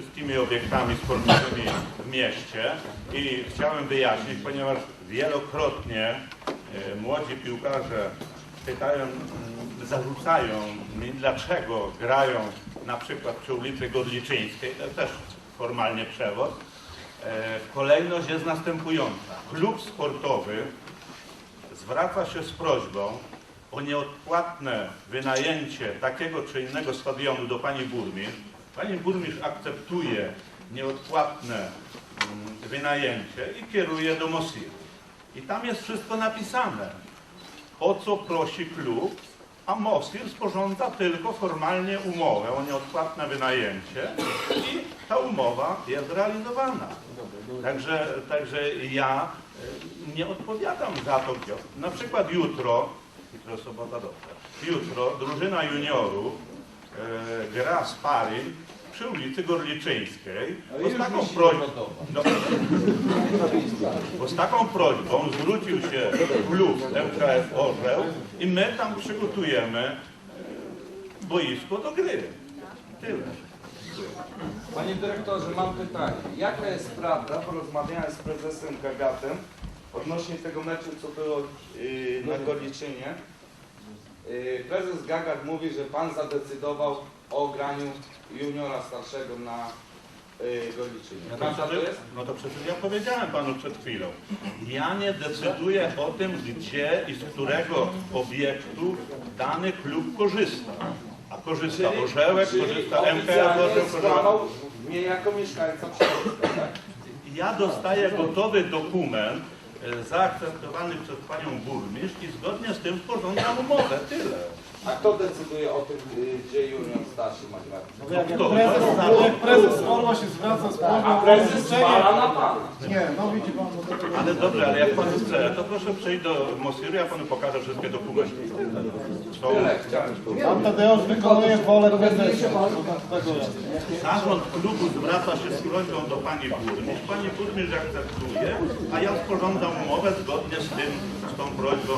wszystkimi obiektami sportowymi w mieście i chciałem wyjaśnić, ponieważ wielokrotnie e, młodzi piłkarze pytają, mm, zarzucają mi, dlaczego grają na przykład przy ulicy Godliczyńskiej, to też formalnie przewód. E, Kolejność jest następująca. Klub sportowy zwraca się z prośbą o nieodpłatne wynajęcie takiego czy innego stadionu do pani burmistrz. Pani burmistrz akceptuje nieodpłatne mm, wynajęcie i kieruje do Mosir. I tam jest wszystko napisane, o co prosi klub, a Mosir sporządza tylko formalnie umowę o nieodpłatne wynajęcie i ta umowa jest realizowana. Także, także ja e, nie odpowiadam za to. Na przykład jutro, jutro sobota dobrze, jutro drużyna juniorów gra sparring przy ulicy Gorliczyńskiej. Bo z taką prośbą, no, bo z taką prośbą zwrócił się klub MKF Orzeł i my tam przygotujemy e, boisko do gry. Tyle. Panie dyrektorze, mam pytanie. Jaka jest prawda, bo rozmawiałem z prezesem Gagatem odnośnie tego meczu, co było yy, na Gorliczynie. Yy, prezes Gagat mówi, że pan zadecydował o graniu juniora starszego na yy, Gorliczynie. No to, przecież, jest? no to przecież ja powiedziałem panu przed chwilą. Ja nie decyduję o tym, gdzie i z którego obiektu dany klub korzysta. A korzysta Orzełek, korzysta MKS oficjalnie Orzeł, korzysta... mnie jako mieszkańca tak? Ja dostaję gotowy dokument zaakceptowany przez panią burmistrz i zgodnie z tym sporządzam umowę. Tyle. A kto decyduje o tym, yy, gdzie junior starszy ma grać? No Jak kto? prezes, No, jak prezes Orła się zwraca z prośbą A o prezes rozliczenie... spala na pana. Nie, no widzi pan, bo to Ale dobrze, ale jak pan chce, to proszę przyjść do Mosiru, ja panu pokażę wszystkie dokumenty. Są Tyle chciałem powiedzieć. Pan Tadeusz wykonuje wolę prezesa. Zarząd klubu zwraca się z prośbą do pani burmistrz. Pani burmistrz akceptuje, a ja sporządzam umowę zgodnie z tym, z tą prośbą.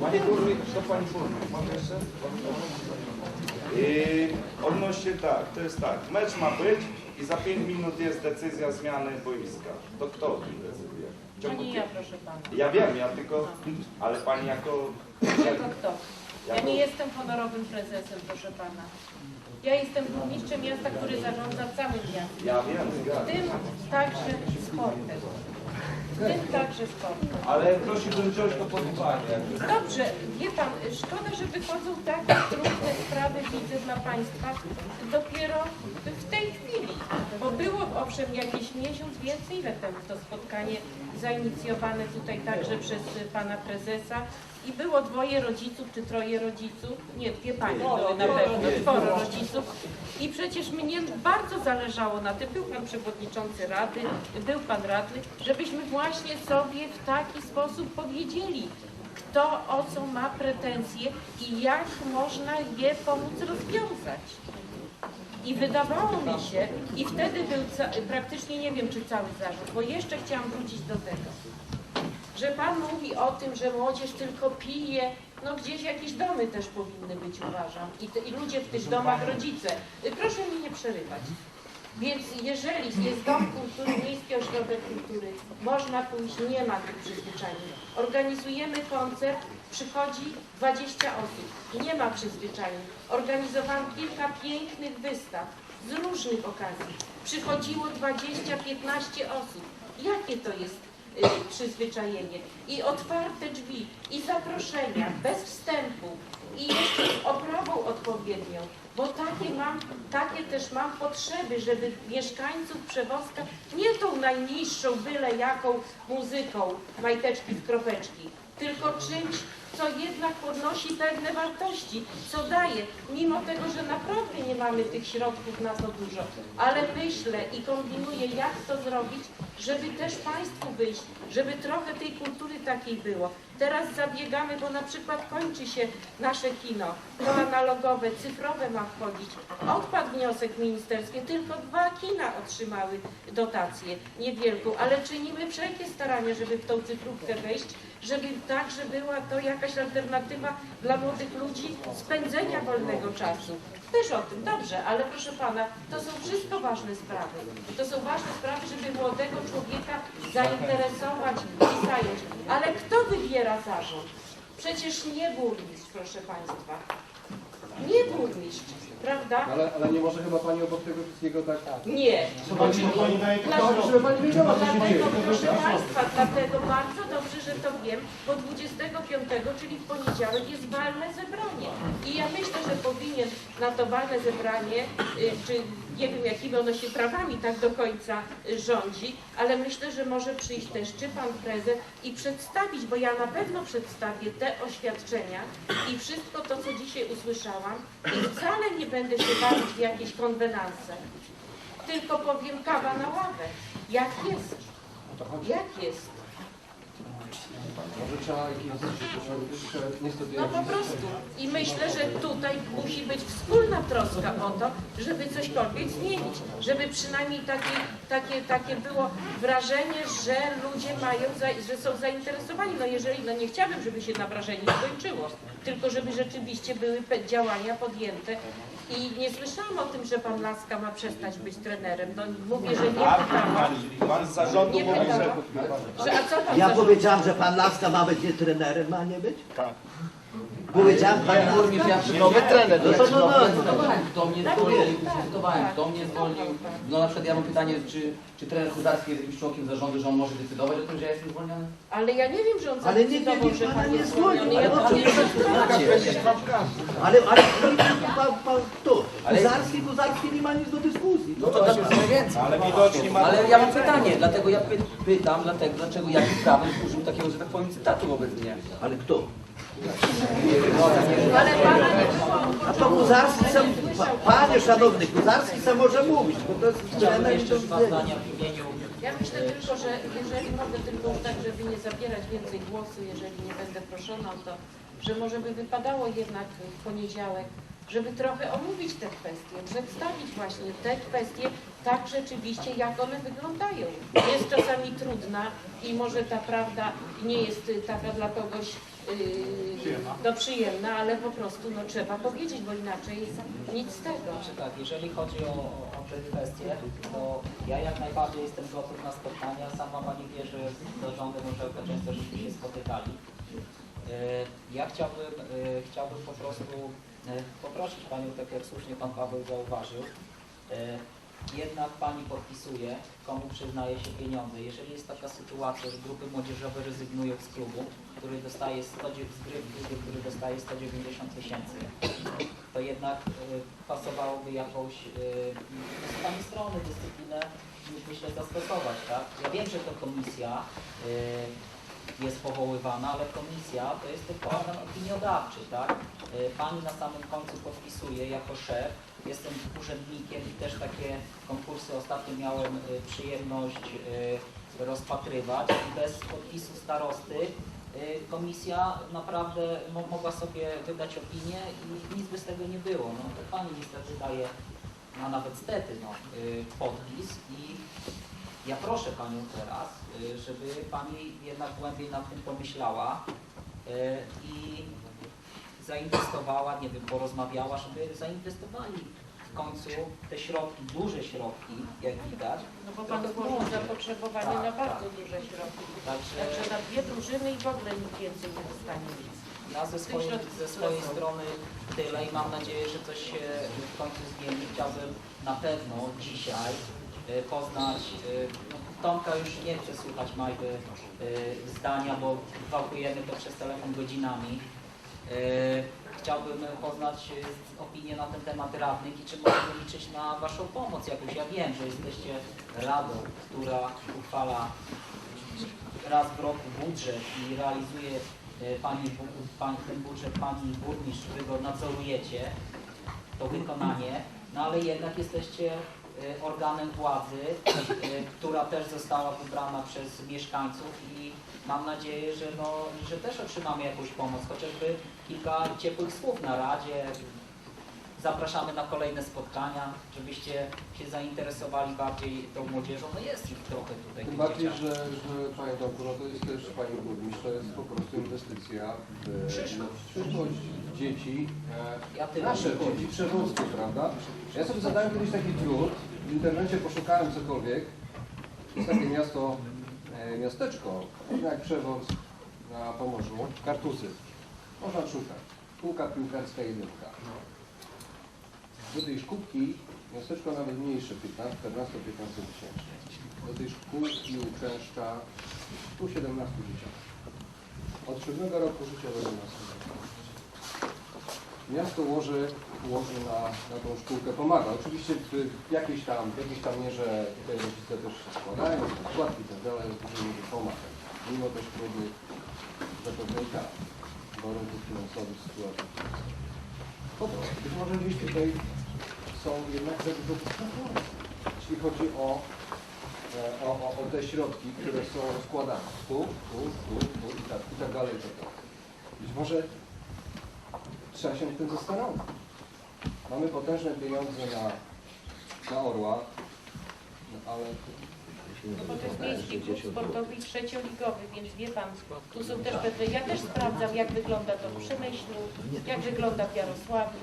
Panie burmistrz, to pani burmistrz, mam jeszcze? Yy, odnośnie tak, to jest tak, mecz ma być i za 5 minut jest decyzja zmiany boiska. To kto o tym decyduje? W ciągu nie pi- ja, proszę pana. Ja wiem, ja tylko, ale pani jako... Tylko kto? Ja nie jestem honorowym prezesem, proszę pana. Ja jestem burmistrzem miasta, który zarządza całym miastem. Ja wiem, W tym także sportem. W tym także sportem. Ale prosiłbym wziąć to pod uwagę. Dobrze, wie pan, szkoda, że wychodzą takie trudne sprawy, widzę dla państwa, dopiero w tej chwili. Bo było owszem jakiś miesiąc, więcej lat temu to spotkanie zainicjowane tutaj także przez pana prezesa i było dwoje rodziców, czy troje rodziców, nie, dwie panie były na pewno, czworo rodziców i przecież mnie bardzo zależało na tym, był pan przewodniczący rady, był pan radny, żebyśmy właśnie sobie w taki sposób powiedzieli, kto o co ma pretensje i jak można je pomóc rozwiązać. I wydawało mi się, i wtedy był praktycznie nie wiem, czy cały zarzut, bo jeszcze chciałam wrócić do tego, że Pan mówi o tym, że młodzież tylko pije, no gdzieś jakieś domy też powinny być, uważam. I, te, i ludzie w tych domach, rodzice. Y, Proszę mi nie przerywać. Więc jeżeli jest dom kultury, miejski ośrodek kultury, można pójść, nie ma tych przyzwyczajeń. Organizujemy koncert, przychodzi 20 osób, nie ma przyzwyczajeń. Organizowałam kilka pięknych wystaw z różnych okazji. Przychodziło 20-15 osób. Jakie to jest y, przyzwyczajenie? I otwarte drzwi, i zaproszenia, bez wstępu, i jeszcze z oprawą odpowiednią, bo takie mam, takie też mam potrzeby, żeby mieszkańców Przewoska nie tą najniższą, byle jaką muzyką, majteczki w kropeczki, tylko czymś, co jednak podnosi pewne wartości, co daje, mimo tego, że naprawdę nie mamy tych środków na to dużo, ale myślę i kombinuję, jak to zrobić, żeby też Państwu wyjść, żeby trochę tej kultury takiej było. Teraz zabiegamy, bo na przykład kończy się nasze kino, to analogowe, cyfrowe ma wchodzić. Odpadł wniosek ministerski, tylko dwa kina otrzymały dotację niewielką, ale czynimy wszelkie starania, żeby w tą cyfrówkę wejść, żeby także była to jakaś alternatywa dla młodych ludzi spędzenia wolnego czasu. Też o tym, dobrze, ale proszę pana, to są wszystko ważne sprawy. To są ważne sprawy, żeby młodego człowieka zainteresować i zająć. Ale kto wybiera zarząd? Przecież nie burmistrz, proszę państwa. Nie burmistrz, prawda? Ale, ale nie może chyba Pani obok tego wszystkiego tak... Nie. Pani, pani daje Dlaczego? Żeby Pani wiedziała, co się dzieje. Dlatego, proszę Państwa, dlatego bardzo dobrze, że to wiem, bo 25, czyli w poniedziałek jest walne zebranie. I ja myślę, że powinien na to walne zebranie, y, czy nie wiem jakimi ono się prawami tak do końca rządzi, ale myślę, że może przyjść też czy Pan Prezes i przedstawić, bo ja na pewno przedstawię te oświadczenia i wszystko to, co dzisiaj usłyszałam i wcale nie będę się bawić w jakieś konwenanse tylko powiem kawa na ławę. Jak jest? Jak jest? Może trzeba jakieś... Jeszcze niestety... No po prostu. I myślę, że tutaj musi być wspólna troska o to, żeby cośkolwiek zmienić. Żeby przynajmniej takie, takie, takie było wrażenie, że ludzie mają, że są zainteresowani. No jeżeli, no nie chciałabym, żeby się na wrażeniu skończyło, tylko żeby rzeczywiście były działania podjęte. I nie słyszałam o tym, że pan Laska ma przestać być trenerem. No mówię, że nie pytałam. Pan z zarządu Nie mówi, że... pytałam. Że, a co pan Ja zarządza? powiedziałam, że pan Laska ma być nie trenerem, ma nie być? Tak. Powiedziałam pan Laska? Nowy trener. No to no, no, no. Kto mnie Tak, zwolnił, tak, dyskutowałem, tak. kto mnie zwolnił. No na przykład ja mam pytanie, czy, czy trener Huzarski jest jakimś członkiem zarządu, że on może decydować o tym, że ja jestem zwolniony? Ale ja nie wiem, że on Ale nikt nie zadecydował, wie, że pana pan nie jest zwolnił, zwolniony. ale Ja o to czym nie Ale, ale pan, pan, kto? Kuzarski, Kuzarski nie ma nic do dyskusji. No to dlaczego więcej? Ale widocznie ma... Ale ja mam pytanie, dlatego ja py, pytam, dlatego, dlaczego jakim prawem użył takiego, że tak powiem, cytatu wobec mnie. Ale kto? Ale pana nie było. A to Kuzarski sam, pa- panie szanowny, Kuzarski sam może mówić, bo to jest Chciałbym trener i jeszcze to dwa zdania w imieniu Ja myślę tylko, że jeżeli mogę tylko już tak, żeby nie zabierać więcej głosu, jeżeli nie będę proszona o to, że może by wypadało jednak w poniedziałek, żeby trochę omówić te kwestie, przedstawić właśnie te kwestie tak rzeczywiście, jak one wyglądają. Jest czasami trudna i może ta prawda nie jest taka dla kogoś yy, no, przyjemna, ale po prostu no, trzeba powiedzieć, bo inaczej nic z tego. Znaczy tak, jeżeli chodzi o, o te kwestie, to ja jak najbardziej jestem gotów na spotkania. Sama Pani wie, że z zarządem Orzełka często żeśmy się spotykali. E, Ja chciałbym, e, chciałbym po prostu poprosić Panią, tak jak słusznie Pan Paweł zauważył, e, jednak Pani podpisuje, komu przyznaje się pieniądze. Jeżeli jest taka sytuacja, że grupy młodzieżowe rezygnują z klubu, który dostaje 100, z gry, klubu, który dostaje 190 tysięcy, to jednak e, pasowałoby jakąś e, z Pani strony dyscyplinę, myślę, zastosować, tak? Ja wiem, że to komisja e, jest powoływana, ale komisja to jest tylko organ opiniodawczy, tak? E, Pani na samym końcu podpisuje jako szef, jestem urzędnikiem i też takie konkursy ostatnio miałem e, przyjemność e, rozpatrywać i bez podpisu starosty komisja naprawdę mo- mogła sobie wydać opinię i nic by z tego nie było. No to Pani niestety daje, a nawet stety, no, podpis i ja proszę Panią teraz, y, żeby Pani jednak głębiej nad tym pomyślała y, i zainwestowała, nie wiem, porozmawiała, żeby zainwestowali w końcu te środki, duże środki, jak widać. No bo pan złożył zapotrzebowanie na bardzo duże środki. Także Także na dwie drużyny i w ogóle nikt więcej nie dostanie nic. ja ze swojej, ze swojej strony tyle i mam nadzieję, że coś się w końcu zmieni. Chciałbym na pewno dzisiaj poznać, y, no, Tomka już nie chcę słuchać y, zdania, bo gwałtujemy to przez telefon godzinami. Y, Chciałbym poznać y, opinię na ten temat radnych i czy możemy liczyć na Waszą pomoc jakąś. Ja wiem, że jesteście radą, która uchwala raz w roku budżet i realizuje pani, bu- pan, ten budżet Pani Burmistrz, Wy go nadzorujecie, to wykonanie, no ale jednak jesteście organem władzy, e, która też została wybrana przez mieszkańców i mam nadzieję, że, no, że też otrzymamy jakąś pomoc, chociażby kilka ciepłych słów na Radzie, zapraszamy na kolejne spotkania, żebyście się zainteresowali bardziej tą młodzieżą. No jest ich trochę tutaj. Tym bardziej, że, że Panie Tomku, no to jest też Pani Burmistrz, to jest po prostu inwestycja w Przyszłość. w przyszłość dzieci, e, nasze dzieci przewózki, prawda? Ja sobie zadałem kiedyś taki trud, w internecie poszukałem cokolwiek, jest takie miasto, e, miasteczko, jak przewóz na Pomorzu, Kartusy. Można szukać. Szkółka piłkarska jedynka. Do tej szkółki miasteczko nawet mniejsze, 15, 14, 15 tysięcy. Do tej szkółki uczęszcza 117 dzieciaków. Od 7 roku życiowego na Miasto łoży, łoży na, na tą szkółkę, pomaga. Oczywiście w, jakiejś tam, w jakiejś tam mierze tutaj rodzice też się składają, składki tak dalej, ale dużo ludzi pomaga. Mimo też trudnych zapewne i tak warunków finansowych, sytuacji. Po prostu, być może gdzieś tutaj są jednak dyskutowania, jeśli chodzi o, e, o, o, o te środki, które są składane. Tu, tu, tu, tu i tak, i tak dalej, i tak dalej. Być może trzeba się tym zastanowić. Mamy potężne pieniądze na, na Orła, no ale No bo to jest miejski klub sportowy i trzecioligowy, więc wie pan, tu są też pewne, ja też sprawdzam jak wygląda to w Przemyślu, jak wygląda w Jarosławiu.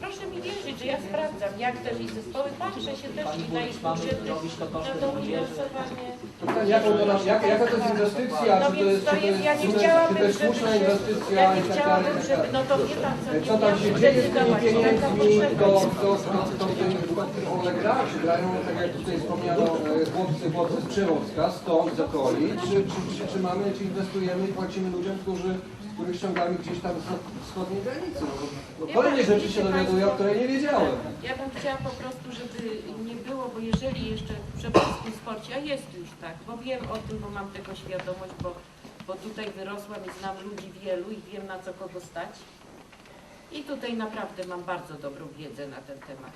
Proszę mi wierzyć, że ja sprawdzam, jak też i zespoły, patrzę się też i na ich budżety, to na to finansowanie. Pytanie, jaką to nam, jaka, jaka to jest inwestycja, No czy to więc jest, to czy to jest, jest, ja nie czy to jest, czy chciałabym, to jest żeby słuszna się, inwestycja ja nie i tak dalej, chciałabym, i tak żeby, dalej. no to wie pan co, Co tam się nie dzieje z tymi decydować, taka pieniędzmi, potrzeba to, jest. to, to, to, to, to one gra, czy grają, tak jak tutaj wspomniano, e, chłopcy, chłopcy z Przewozka, stąd, z okolic, czy, czy, czy, czy mamy, czy inwestujemy i płacimy ludziom, którzy, których ściągamy gdzieś tam wschodniej granicy. No, kolejne rzeczy się wiecie dowiaduję, o której nie wiedziałem. Ja bym chciała po prostu, żeby nie było, bo jeżeli jeszcze w przewodnim sporcie, a jest już tak, bo wiem o tym, bo mam tego świadomość, bo, bo tutaj wyrosłam i znam ludzi wielu i wiem na co kogo stać. I tutaj naprawdę mam bardzo dobrą wiedzę na ten temat.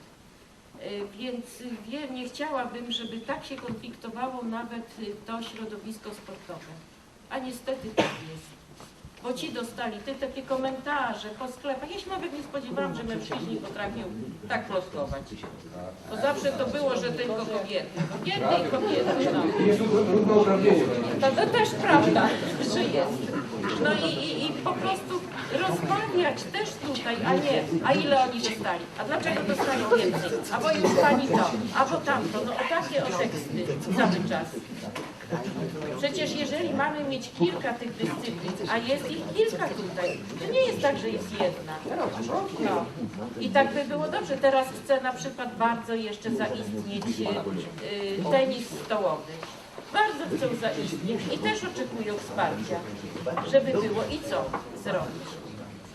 Y, Więc y, wie, nie chciałabym, żeby tak się konfliktowało nawet y, to środowisko sportowe. A niestety tak jest. Bo ci dostali te takie komentarze po sklepach. Ja się nawet nie spodziewałam, że mężczyźni potrafią tak plotkować. Bo zawsze to było, że tylko kobiety. Kobiety i kobiety. No. To też prawda, że jest. No i, i, i po prostu rozmawiać też tutaj, a nie, a ile oni dostali, a dlaczego dostali więcej, a bo już pani to, a bo tamto, no o takie o teksty cały czas. Przecież jeżeli mamy mieć kilka tych dyscyplin, a jest ich kilka tutaj, to nie jest tak, że jest jedna. No. I tak by było dobrze. Teraz chce na przykład bardzo jeszcze zaistnieć y, tenis stołowy. Bardzo chcą zaistnieć i też oczekują wsparcia, żeby było i co zrobić.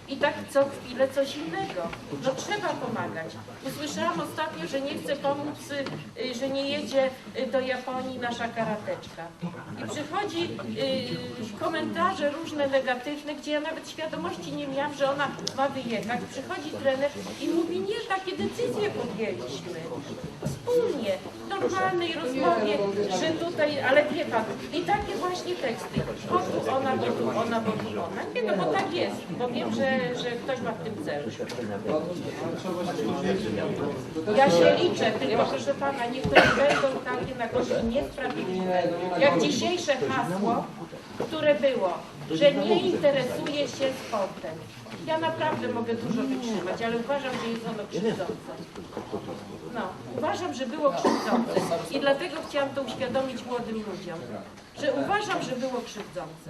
I tak co chwilę coś innego. No trzeba pomagać. Usłyszałam ostatnio, że nie chce pomóc, y, że nie jedzie y, do Japonii nasza karateczka. I przychodzi y, komentarze różne negatywne, gdzie ja nawet świadomości nie miałam, że ona ma wyjechać. Przychodzi trener i mówi, nie, takie decyzje podjęliśmy. Wspólnie, normalnej rozmowie, że tutaj, ale wie pan, i takie właśnie teksty. O tu ona, bo tu ona, bo tu ona. Nie, no bo tak jest, bo wiem, że, że ktoś ma w tym cel. Trzeba się powiedzieć, to też Ja się liczę, tylko proszę pana, niech to nie będą takie na kogoś niesprawiedliwe. Jak dzisiejsze hasło, które było, że nie interesuje się sportem. Ja naprawdę mogę dużo wytrzymać, ale uważam, że jest ono krzywdzące. No, uważam, że było krzywdzące i dlatego chciałam to uświadomić młodym ludziom, że uważam, że było krzywdzące.